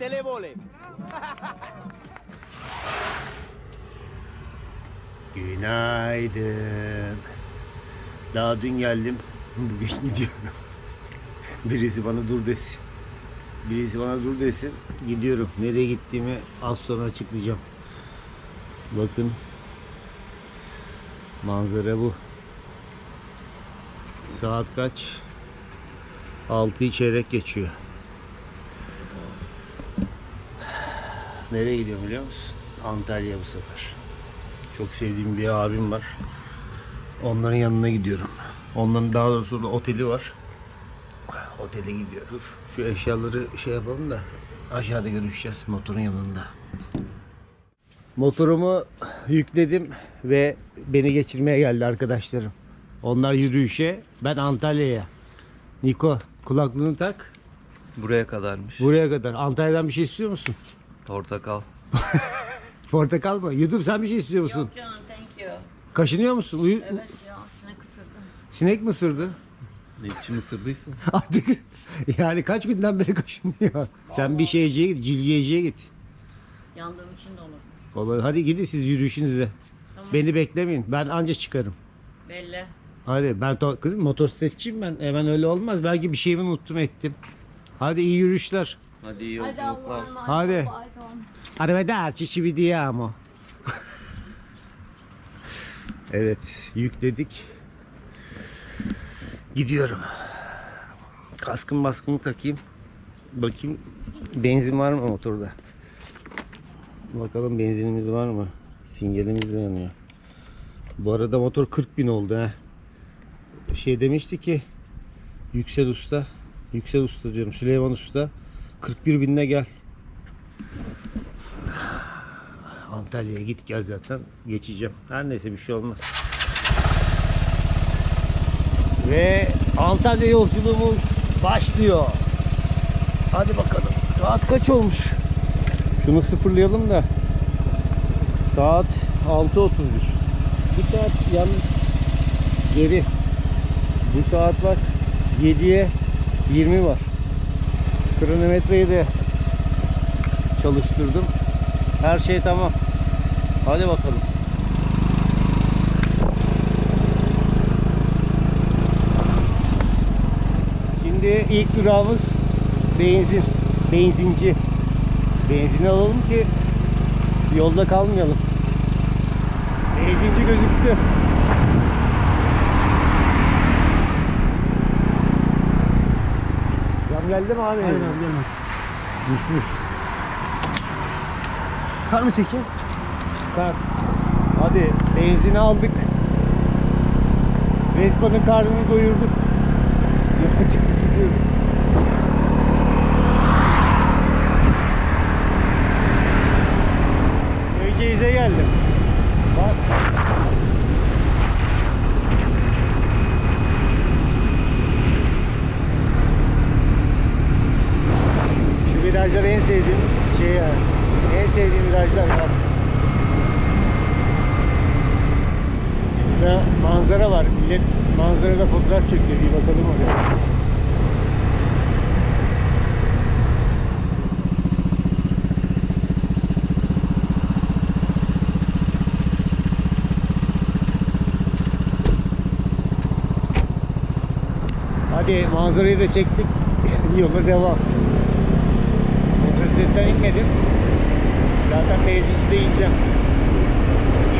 televole. Günaydın. Daha dün geldim. Bugün gidiyorum. Birisi bana dur desin. Birisi bana dur desin. Gidiyorum. Nereye gittiğimi az sonra açıklayacağım. Bakın. Manzara bu. Saat kaç? 6'yı çeyrek geçiyor. Nereye gidiyorum biliyor musun? Antalya bu sefer. Çok sevdiğim bir abim var. Onların yanına gidiyorum. Onların daha doğrusu da oteli var. Otele gidiyoruz. Şu eşyaları şey yapalım da aşağıda görüşeceğiz motorun yanında. Motorumu yükledim ve beni geçirmeye geldi arkadaşlarım. Onlar yürüyüşe, ben Antalya'ya. Niko kulaklığını tak. Buraya kadarmış. Buraya kadar. Antalya'dan bir şey istiyor musun? Portakal. Portakal mı? Yudum sen bir şey istiyor musun? Yok canım thank you. Kaşınıyor musun? Uyu... Evet ya sinek ısırdı. Sinek mi ısırdı? Ne içim ısırdıysa. Artık yani kaç günden beri kaşınıyor. Sen bir şeyciye git, cilyeciye git. Yandığım için de olur. Olur. Hadi gidin siz yürüyüşünüze. Tamam. Beni beklemeyin. Ben anca çıkarım. Belli. Hadi ben to- kızım motosikletçiyim ben. Hemen öyle olmaz. Belki bir şeyimi unuttum ettim. Hadi iyi yürüyüşler. Hadi iyi Hadi yolculuklar. Hadi. Arrivederci ci vediamo. evet, yükledik. Gidiyorum. Kaskım baskımı takayım. Bakayım benzin var mı motorda? Bakalım benzinimiz var mı? Sinyalimiz de yanıyor. Bu arada motor 40 bin oldu ha. Şey demişti ki Yüksel Usta Yüksel Usta diyorum Süleyman Usta 41 binine gel. Antalya'ya git gel zaten geçeceğim. Her neyse bir şey olmaz. Ve Antalya yolculuğumuz başlıyor. Hadi bakalım. Saat kaç olmuş? Şunu sıfırlayalım da. Saat 6.31. Bu saat yalnız geri. Bu saat bak 7'ye 20 var. Kronometreyi de çalıştırdım. Her şey tamam. Hadi bakalım. Şimdi ilk durağımız benzin. Benzinci. Benzin alalım ki yolda kalmayalım. Benzinci gözüktü. Geldi mi abi? Aynen gelmedi. Düşmüş. Kar mı çekeyim? Kar. Hadi benzini aldık. Vespa'nın karnını doyurduk. Yola çıktık gidiyoruz. Köyceğiz'e geldim. Bak. Şu virajlar en sevdiğim şey yani. En sevdiğim virajlar bak. Burada manzara var. Millet manzarada fotoğraf çekiyor. Bir bakalım oraya. Hadi manzarayı da çektik. Yola devam. Motosikletten inmedim. Zaten benzincide ineceğim.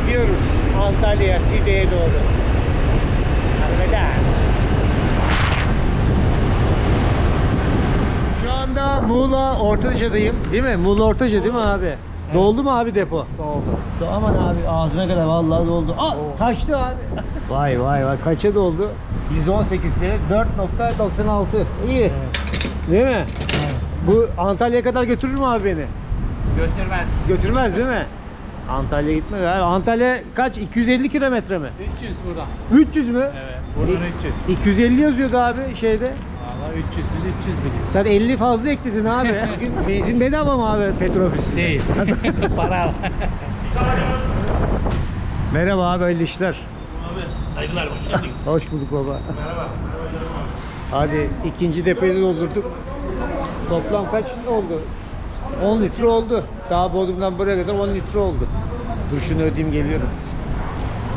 Gidiyoruz Antalya, Side'ye doğru. Arrivederci. Şu anda Muğla Ortaça'dayım. Değil mi? Muğla Ortaca değil mi abi? Doldu mu abi depo? Doldu. Aman abi ağzına kadar vallahi doldu. Aa taştı abi. vay vay vay kaça doldu? 118'e 4.96. İyi. Değil mi? Bu Antalya'ya kadar götürür mü abi beni? Götürmez. Götürmez değil mi? Antalya gitmez. abi. Antalya kaç? 250 kilometre mi? 300 buradan. 300 mü? Evet. Buradan 300. 250 yazıyordu abi şeyde. Valla 300 biz 300 biliyoruz. Sen 50 fazla ekledin abi. Bugün benzin bedava mı abi petrol ofisinde? Değil. Para al. Merhaba abi hayırlı işler. Saygılar hoş geldin. Hoş bulduk baba. Merhaba. Hadi ikinci depoyu doldurduk. Toplam kaç oldu? 10 litre oldu. Daha Bodrum'dan buraya kadar 10 litre oldu. Dur şunu ödeyeyim geliyorum.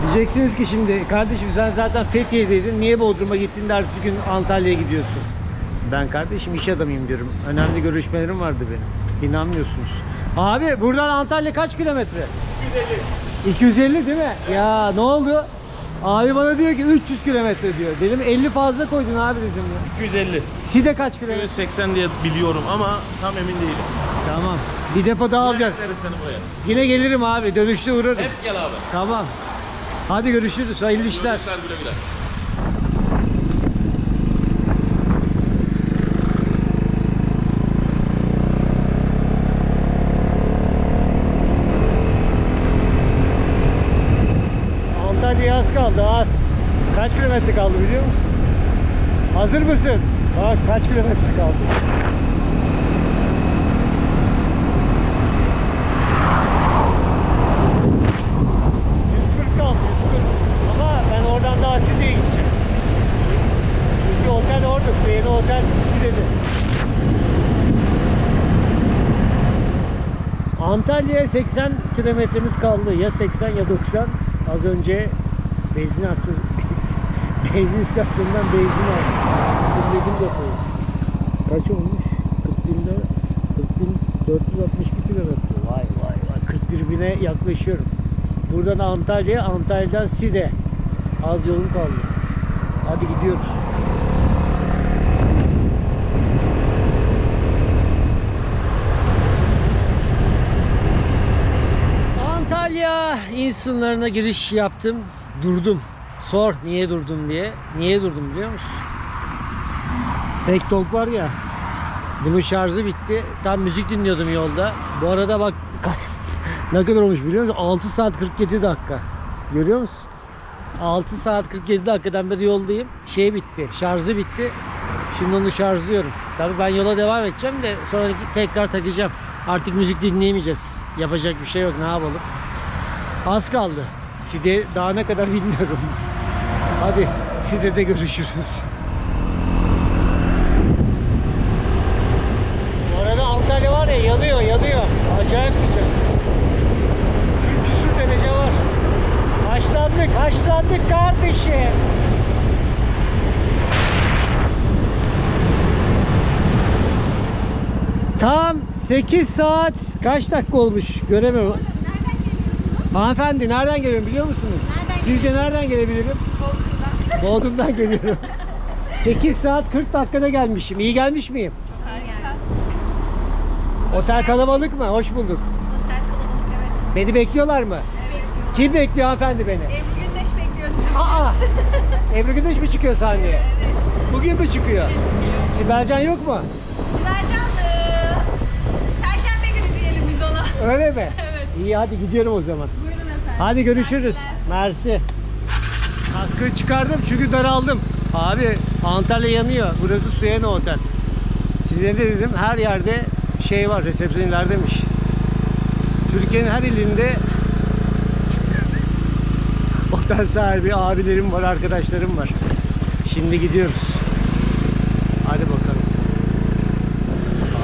Diyeceksiniz ki şimdi kardeşim sen zaten Fethiye'deydin. Niye Bodrum'a gittin de ertesi gün Antalya'ya gidiyorsun? Ben kardeşim iş adamıyım diyorum. Önemli görüşmelerim vardı benim. İnanmıyorsunuz. Abi buradan Antalya kaç kilometre? 250. 250 değil mi? Ya ne oldu? Abi bana diyor ki 300 kilometre diyor. Dedim 50 fazla koydun abi dedim ya. 250. Side kaç kilometre? 280 diye biliyorum ama tam emin değilim. Tamam. Bir depo daha alacağız. Bekleriz seni buraya. Yine gelirim abi. Dönüşte uğrarım. Hep gel abi. Tamam. Hadi görüşürüz. Hayırlı işler. Görüşler güle güle. Antalya'ya az kaldı az. Kaç kilometre kaldı biliyor musun? Hazır mısın? Bak kaç kilometre kaldı. ...140 kaldı 140. Ama ben oradan daha Side'ye gideceğim. Çünkü otel orada. Süheyli Otel Side'de. Antalya'ya 80 kilometremiz kaldı. Ya 80 ya 90. Az önce benzin benzin istasyonundan benzin aldım. Fulledim depoyu. Kaç olmuş? 40 binde 40 bin 462 kilometre. Vay vay vay 41 bine yaklaşıyorum. Buradan Antalya'ya, Antalya'dan Side. Az yolum kaldı. Hadi gidiyoruz. Antalya il sınırlarına giriş yaptım. Durdum. Sor niye durdum diye. Niye durdum biliyor musun? Tektok var ya. Bunun şarjı bitti. Tam müzik dinliyordum yolda. Bu arada bak ne kadar olmuş biliyor musun? 6 saat 47 dakika. Görüyor musun? 6 saat 47 dakikadan beri yoldayım. Şey bitti. Şarjı bitti. Şimdi onu şarjlıyorum. Tabii ben yola devam edeceğim de sonra tekrar takacağım. Artık müzik dinleyemeyeceğiz. Yapacak bir şey yok. Ne yapalım? Az kaldı. Side daha ne kadar bilmiyorum. Hadi Side'de görüşürüz. Bu arada Antalya var ya yanıyor yanıyor. Acayip sıcak. 40 küsur derece var. Haşlandık haşlandık kardeşim. Tam 8 saat kaç dakika olmuş göremiyorum. Nereden geliyorsunuz? Hanımefendi nereden geliyorum biliyor musunuz? Nereden Sizce nereden gelebilirim? Bodrum'dan. Bodrum'dan geliyorum. 8 saat 40 dakikada gelmişim. İyi gelmiş miyim? Otel kalabalık mı? Hoş bulduk. Otel kalabalık evet. Beni bekliyorlar mı? Evet. Kim bekliyor hanımefendi beni? Ebru Gündeş bekliyor sizi. Aa! Ebru Gündeş mi çıkıyor sahneye? Bugün mü çıkıyor? Sibelcan yok mu? Sibelcan Perşembe günü diyelim biz ona. Öyle mi? Evet. İyi hadi gidiyorum o zaman. Buyurun efendim. Hadi görüşürüz. Mersi. Kaskı çıkardım çünkü daraldım. Abi Antalya yanıyor. Burası Suyena Otel. Size de dedim her yerde şey var resepsiyonlar demiş. Türkiye'nin her ilinde otel sahibi abilerim var, arkadaşlarım var. Şimdi gidiyoruz. Hadi bakalım.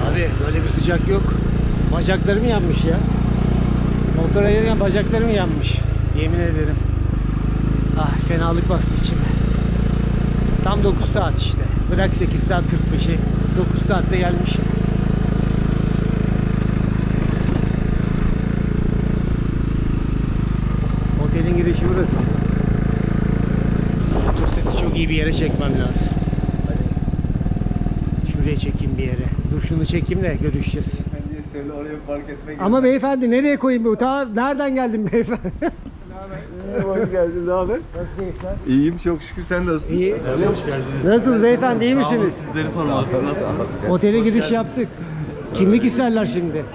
Abi böyle bir sıcak yok. Bacaklarım yanmış ya. Motora gelirken bacaklarım yanmış. Yemin ederim. Ah fenalık bastı içime. Tam 9 saat işte. Bırak 8 saat 45'i. 9 saatte gelmişim. Otelin girişi burası. Turseti çok iyi bir yere çekmem lazım. Şuraya çekeyim bir yere. Dur şunu çekeyim de görüşeceğiz. Söyle oraya park etmek Ama beyefendi nereye koyayım bu? Ta nereden geldin beyefendi? Hoş geldin ne haber? Nasıl keyifler? İyiyim çok şükür sen nasılsın? İyi. Nasılsınız beyefendi? iyi misiniz? Sizleri sormalı. Nasılsınız? Otele giriş yaptık. Kimlik isterler şimdi.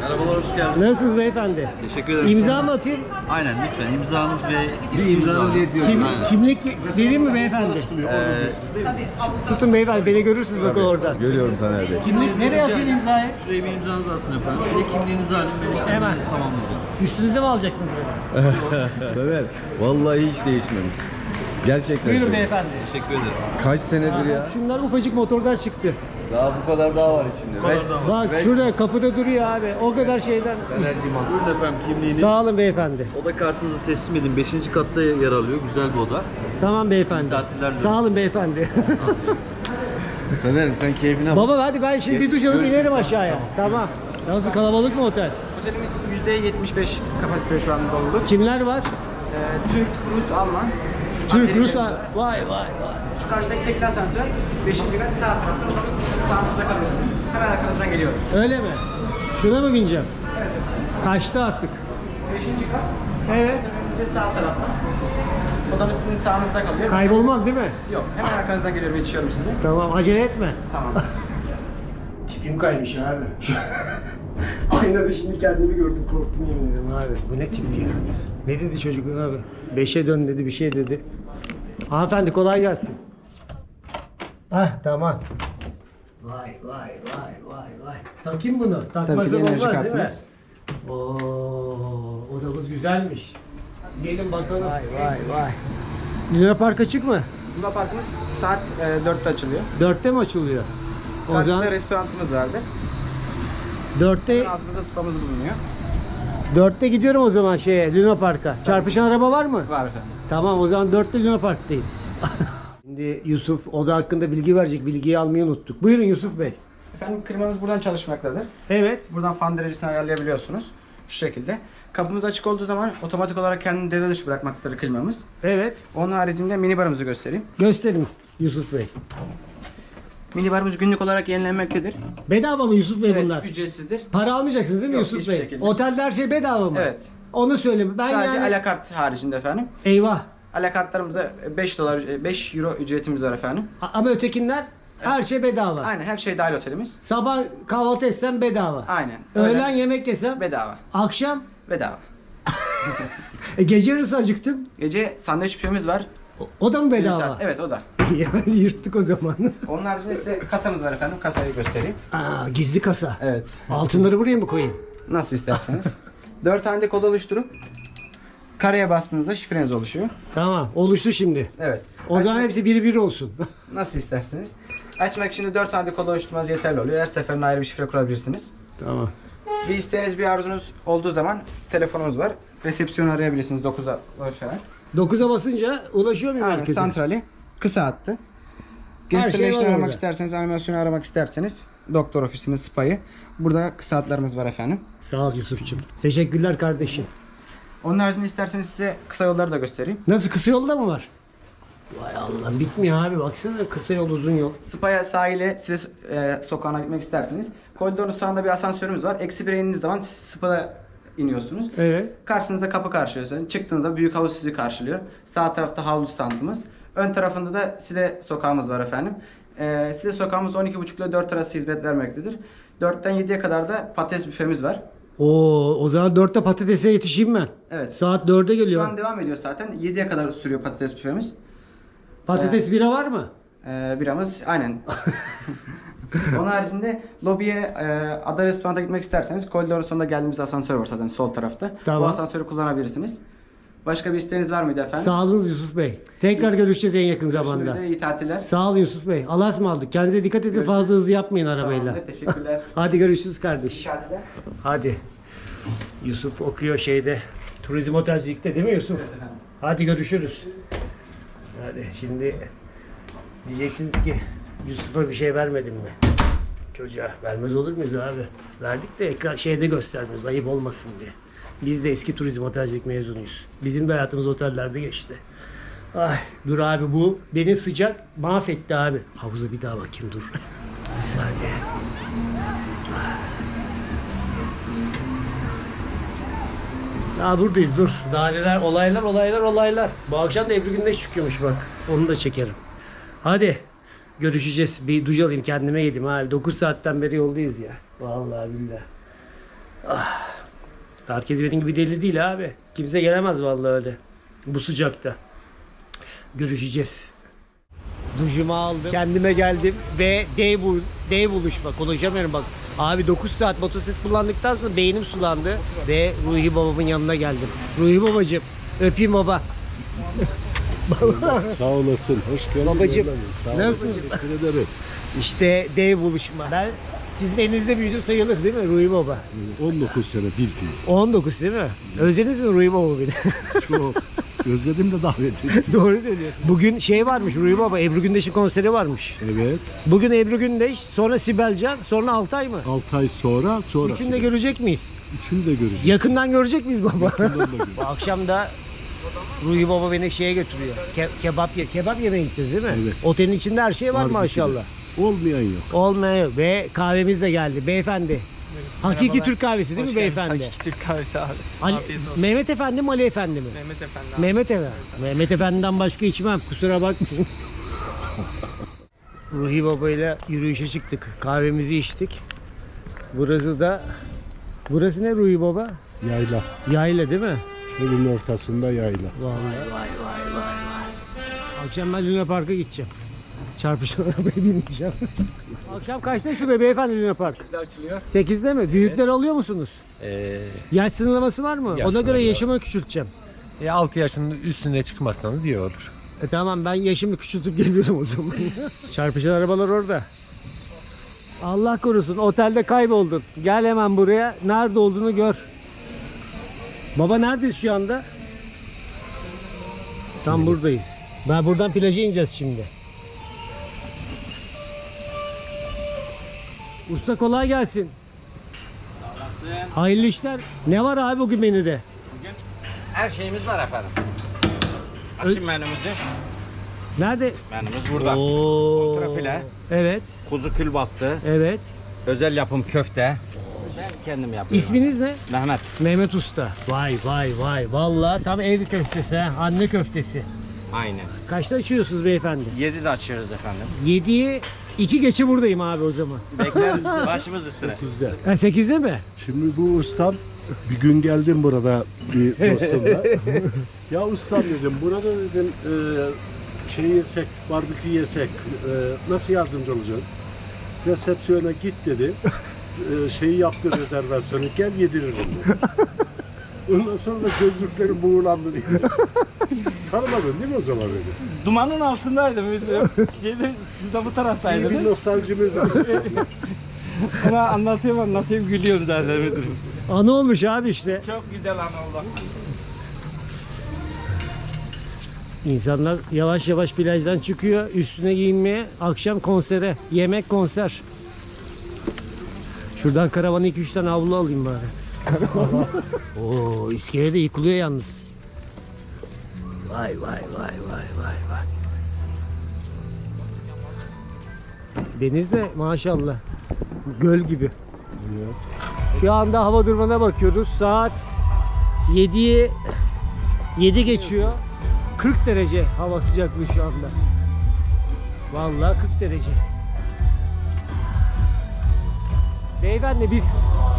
Merhabalar, hoş geldiniz. Nasılsınız beyefendi? Teşekkür ederim. İmza mı atayım? Aynen lütfen imzanız ve Bir imzanız yetiyor. Kim, Aynen. kimlik vereyim mi beyefendi? Ee, Tutun beyefendi beni görürsünüz bakın orada. Görüyorum sana Bey. Kimlik nereye atayım imzayı? şuraya bir imzanızı atın efendim. Bir de kimliğinizi alayım ben Hemen. işlemlerinizi tamamlayacağım. Üstünüze mi alacaksınız beni? Ömer vallahi hiç değişmemiş. Gerçekten. Buyurun söylüyorum. beyefendi. Teşekkür ederim. Kaç senedir ya? Şunlar ufacık motordan çıktı. Daha bu kadar daha var içinde. Ben- Bak şurada kapıda duruyor abi. O kadar şeyden. Buyurun efendim kimliğiniz. Sağ olun beyefendi. Oda kartınızı teslim edin. 5. katta yer alıyor. Güzel bir oda. Tamam beyefendi. İyi tatiller Sağ olun beyefendi. Taner'im sen keyfine bak. Baba hadi ben şimdi bir duş alıp inerim aşağıya. Tamam. Nasıl kalabalık mı otel? Otelimiz %75 kapasite şu anda doluluk. Kimler var? Ee, Türk, Rus, Alman. Türk, Rus. var. Vay vay vay. Şu karşıdaki tekli asansör 5. kat sağ tarafta. Odamız sağınızda kalıyor sizin. Hemen arkanızdan geliyor. Öyle mi? Şuna mı bineceğim? Evet. Kaçtı artık? 5. kat. Evet. Asansörün sağ tarafta. Odamız sizin sağınızda kalıyor. Kaybolmam değil mi? Yok. Hemen arkanızdan geliyorum. Yetişiyorum size. Tamam acele etme. Tamam. Tipim kaymış abi. Aynada şimdi kendimi gördüm korktum yemin ederim abi. Bu ne tip ya? Ne dedi çocuk abi? Beşe dön dedi bir şey dedi. Hanımefendi kolay gelsin. Ah tamam. Vay vay vay vay vay. Takayım bunu. Takmasam Tabii ki de enerji olmaz değil mi? kartımız. Oo, odamız güzelmiş. Gelin bakalım. Vay vay vay. Luna Park açık mı? Luna Parkımız saat e, 4'te açılıyor. Dörtte mi açılıyor? O Karşıda zaman restoranımız vardı. Dörtte Altımızda spamız bulunuyor. Dörtte gidiyorum o zaman şeye Luna Park'a. Çarpışan araba var mı? Var efendim. Tamam o zaman dörtte Luna Park'tayım. Şimdi Yusuf oda hakkında bilgi verecek. Bilgiyi almayı unuttuk. Buyurun Yusuf Bey. Efendim klimanız buradan çalışmaktadır. Evet. Buradan fan derecesini ayarlayabiliyorsunuz. Şu şekilde. Kapımız açık olduğu zaman otomatik olarak kendini devre dışı bırakmaktadır klimamız. Evet. Onun haricinde mini barımızı göstereyim. Gösterin Yusuf Bey. Mini barımız günlük olarak yenilenmektedir. Bedava mı Yusuf Bey Evet, bunlar? ücretsizdir. Para almayacaksınız değil mi Yok, Yusuf hiçbir Bey? şekilde. Otelde her şey bedava mı? Evet. Onu söyle. Ben Sadece yani... alakart haricinde efendim. Eyvah. Alakartlarımızda 5 dolar 5 euro ücretimiz var efendim. A- Ama ötekiler her şey bedava. Aynen her şey dahil otelimiz. Sabah kahvaltı etsem bedava. Aynen. Öğlen yemek yesem bedava. akşam Bedava. e, gece yarısı acıktım. Gece sandviç büfemiz var. O, o da mı Bir bedava? saat- Evet o da. yani yırttık o zaman. Onun haricinde size kasamız var efendim. Kasayı göstereyim. Aa, gizli kasa. Evet. Altınları buraya mı koyayım? Nasıl isterseniz. 4 tane de kod oluşturup kareye bastığınızda şifreniz oluşuyor. Tamam. Oluştu şimdi. Evet. O zaman Açmak- hepsi biri biri olsun. Nasıl isterseniz. Açmak için de 4 tane de kod oluşturmanız yeterli oluyor. Her seferinde ayrı bir şifre kurabilirsiniz. tamam. Bir isteğiniz, bir arzunuz olduğu zaman telefonumuz var. Resepsiyonu arayabilirsiniz 9'a ulaşarak. 9'a basınca ulaşıyor muyum Aynen herkese? santrali. Kısa. Her Guest şey aramak orada. isterseniz, animasyonu aramak isterseniz doktor ofisini, spa'yı. Burada kısa hatlarımız var efendim. Sağ ol Yusuf'cum. Teşekkürler kardeşim. Onun haricinde isterseniz size kısa yolları da göstereyim. Nasıl kısa yolda mı var? Vay Allah bitmiyor abi baksana kısa yol uzun yol. Spa'ya sahile size e, sokağına gitmek isterseniz koridorun sağında bir asansörümüz var. Eksi 1'e indiğiniz zaman Spa'da iniyorsunuz. Evet. Karşınızda kapı karşılıyor. Çıktığınızda büyük havuz sizi karşılıyor. Sağ tarafta havlu standımız. Ön tarafında da Side sokağımız var efendim. Ee, Side sokağımız 12.30 ile 4 arası hizmet vermektedir. 4'ten 7'ye kadar da patates büfemiz var. Oo, o zaman 4'te patatese yetişeyim ben. Evet. Saat 4'e Şu geliyor. an devam ediyor zaten. 7'ye kadar sürüyor patates büfemiz. Patates bira var mı? Ee, biramız aynen. Onun haricinde lobiye e, ada restorana gitmek isterseniz koridorun sonunda geldiğimiz asansör var zaten sol tarafta. Tamam. Bu asansörü kullanabilirsiniz. Başka bir isteğiniz var mıydı efendim? Sağ olunuz Yusuf Bey. Tekrar görüşeceğiz en yakın Görüşmek zamanda. üzere, iyi tatiller. Sağ olun Yusuf Bey. Allah'a ısmarladık. Kendinize dikkat edin. Fazla hızlı yapmayın arabayla. Tamamdır, teşekkürler. Hadi görüşürüz kardeş. tatiller. Hadi. Yusuf okuyor şeyde. Turizm otelcilikte değil mi Yusuf? Hadi görüşürüz. Hadi şimdi diyeceksiniz ki Yusuf'a bir şey vermedin mi? Çocuğa vermez olur muyuz abi? Verdik de ekran şeyde göstermiyoruz ayıp olmasın diye. Biz de eski turizm otelcilik mezunuyuz. Bizim de hayatımız otellerde geçti. Ay dur abi bu beni sıcak mahvetti abi. Havuza bir daha bakayım dur. bir saniye. Daha buradayız dur. Daha neler olaylar olaylar olaylar. Bu akşam da Ebru Gündeş çıkıyormuş bak. Onu da çekerim. Hadi görüşeceğiz. Bir duş alayım kendime geleyim. Ha. 9 saatten beri yoldayız ya. Vallahi billahi. Ah. Herkes benim gibi deli değil abi. Kimse gelemez vallahi öyle. Bu sıcakta. Görüşeceğiz. Duşumu aldım. Kendime geldim ve dev, bul dev buluşma. Konuşamıyorum bak. Abi 9 saat motosiklet kullandıktan sonra beynim sulandı ve Ruhi babamın yanına geldim. Ruhi babacığım öpeyim baba. Sağ olasın. Hoş geldin. Babacım, evladım. Sağ ol. nasılsınız? Teşekkür ederim. İşte dev buluşma. Ben sizin elinizde büyüdüm sayılır değil mi Ruhi Baba? 19 sene bir film. 19 değil mi? Özlediniz mi Ruhi Baba beni? Çok. Özledim de davet ettim. Doğru söylüyorsun. Bugün şey varmış Ruhi Baba, Ebru Gündeş'in konseri varmış. Evet. Bugün Ebru Gündeş, sonra Sibel Can, sonra Altay mı? 6 ay sonra sonra. Üçünü de görecek miyiz? Üçünü de göreceğiz. Yakından görecek miyiz baba? Da göreceğiz. Bu akşam da Ruhi Baba beni şeye götürüyor. Ke- kebap ye kebap yemeye gideceğiz değil mi? Evet. Otelin içinde her şey var Barbeküde. maşallah. Olmayan yok. Olmuyor ve kahvemiz de geldi beyefendi. Hakiki Merhabalar. Türk kahvesi değil Hoş mi geldin. beyefendi? Hakiki Türk kahvesi abi. Ali-. Mehmet Efendi mi Ali Efendi mi? Mehmet Efendi abi. Mehmet Efendi. Mehmet Efendi'den başka içmem kusura bakmayın. Ruhi Baba ile yürüyüşe çıktık. Kahvemizi içtik. Burası da Burası ne Ruhi Baba? Yayla. Yayla değil mi? Çölün ortasında yayla. Vallahi vay vay vay vay. Akşam ben Luna Park'a gideceğim. Çarpışan arabaya binmeyeceğim. Akşam kaçta şurada beyefendi Luna Park? 8'de açılıyor. 8'de mi? Büyükler alıyor musunuz? Ee, Yaş sınırlaması var mı? Yaş Ona göre yaşımı küçülteceğim. e, 6 yaşının üstünde çıkmazsanız iyi olur. E tamam ben yaşımı küçültüp geliyorum o zaman. Çarpışan arabalar orada. Allah korusun otelde kayboldun. Gel hemen buraya. Nerede olduğunu gör. Baba neredeyiz şu anda? Tam buradayız. Ben buradan plaja ineceğiz şimdi. Usta kolay gelsin. Hayırlı işler. Ne var abi bugün menüde? Her şeyimiz var efendim. Açın menümüzü. Nerede? Menümüz burada. Oo. Kontrafile. Evet. Kuzu külbastı. Evet. Özel yapım köfte. Ben kendim yapıyorum. İsminiz ne? Mehmet. Mehmet Usta. Vay vay vay. Vallahi tam ev köftesi ha. Anne köftesi. Aynen. Kaçta açıyorsunuz beyefendi? 7'de açıyoruz efendim. 7'yi 2 geçe buradayım abi o zaman. Bekleriz başımız üstüne. Güzel. Ha 8'de mi? Şimdi bu ustam bir gün geldim burada bir dostumla. ya ustam dedim burada dedim e, şey yesek, barbekü yesek e, nasıl yardımcı olacaksın? Resepsiyona git dedi. E, şeyi yaptı rezervasyonu gel yediririm dedi. Ondan sonra da gözlüklerim buğulandı diye. Tanımadın değil mi o zaman beni? Dumanın altındaydım biz de. Şeyde, siz de bu İyi bir taraftaydınız. nostaljimiz var. Ona anlatıyorum anlatıyorum gülüyorum zaten müdürüm. Anı olmuş abi işte. Çok güzel an oldu. İnsanlar yavaş yavaş plajdan çıkıyor. Üstüne giyinmeye. Akşam konsere. Yemek konser. Şuradan karavana 2-3 tane havlu alayım bari. Oo, iskele de yıkılıyor yalnız. Vay vay vay vay vay vay. Deniz de maşallah. Göl gibi. Şu anda hava durumuna bakıyoruz. Saat 7'ye 7 geçiyor. 40 derece hava sıcaklığı şu anda. Vallahi 40 derece. Beyefendi biz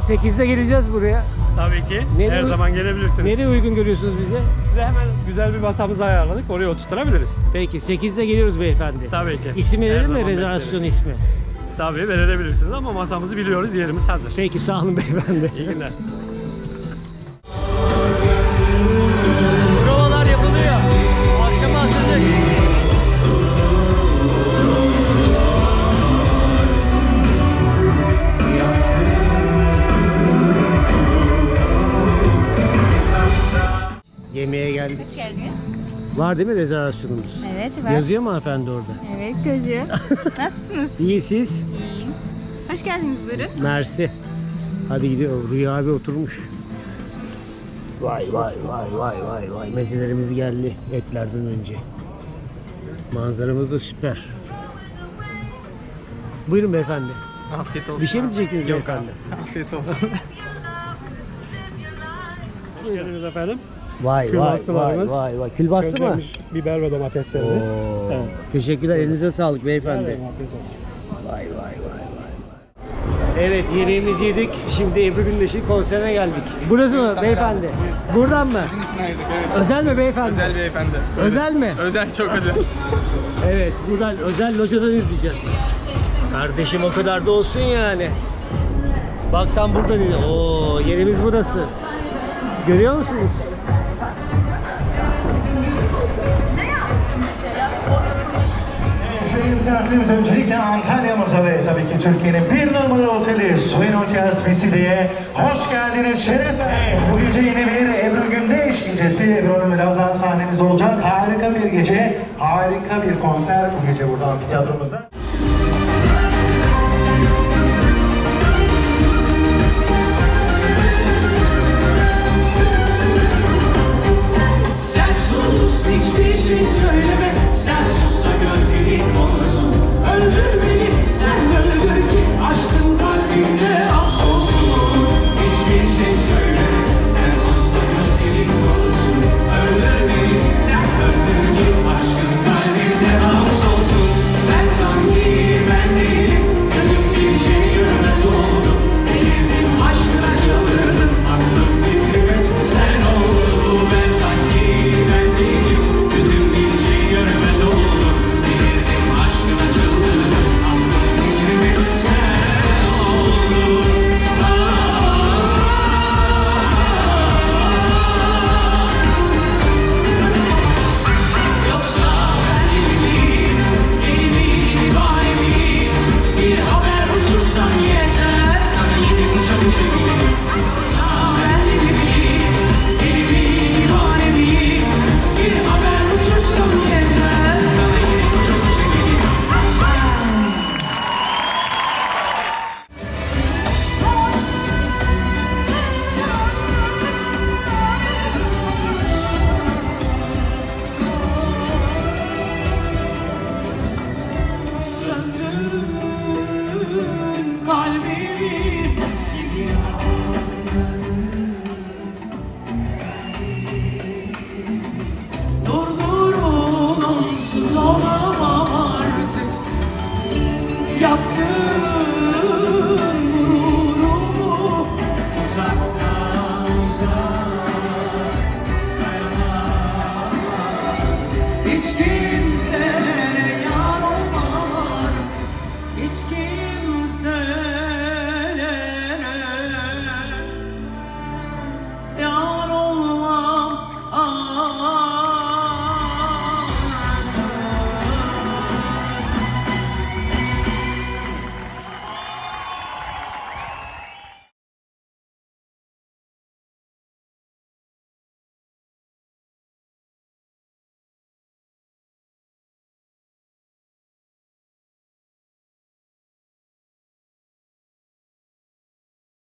8'de geleceğiz buraya. Tabii ki. Nereye Her uy- zaman gelebilirsiniz. Nereye uygun görüyorsunuz bize? Size hemen güzel bir masamızı ayarladık. Oraya oturtturabiliriz. Peki 8'de geliyoruz beyefendi. Tabii ki. İsim Her verelim mi zaman rezervasyon bekleriz. ismi? Tabii verebilirsiniz ama masamızı biliyoruz. Yerimiz hazır. Peki sağ olun beyefendi. İyi günler. Var değil mi rezervasyonumuz? Evet var. Yazıyor mu hanımefendi orada? Evet gözü. Nasılsınız? İyi siz? İyiyim. Hoş geldiniz buyurun. Mersi. Hadi gidiyor. Rüya abi oturmuş. Vay vay vay vay vay vay. Mezelerimiz geldi etlerden önce. Manzaramız da süper. Buyurun beyefendi. Afiyet olsun. Bir şey mi diyecektiniz Yok beyefendi? abi. Afiyet olsun. Hoş geldiniz efendim. Vay vay Külbastı vay varımız. vay vay. Külbastı mı? Közlenmiş biber ve domateslerimiz. Oo. Evet. Teşekkürler. Elinize sağlık beyefendi. Vay vay vay vay. Evet yemeğimizi yedik. Şimdi Ebru Gündeş'in konserine geldik. Burası mı beyefendi? Buradan mı? Sizin için ayırdık evet. Özel mi beyefendi? Özel beyefendi. Özel mi? Özel çok özel. Evet, buradan özel locadan izleyeceğiz. Kardeşim o kadar da olsun yani. Bak tam buradan izle. Oo, yerimiz burası. Görüyor musunuz? Misafirlerimiz öncelikle Antalya'mıza ve tabii ki Türkiye'nin bir numaralı oteli Suyun Hotels Viside'ye hoş geldiniz şeref. Evet, bu gece yine bir Ebru Gündeş gecesi. Ebru Hanım birazdan sahnemiz olacak. Harika bir gece, harika bir konser bu gece burada amfiteyatromuzda. Sen sus hiçbir şey söyleme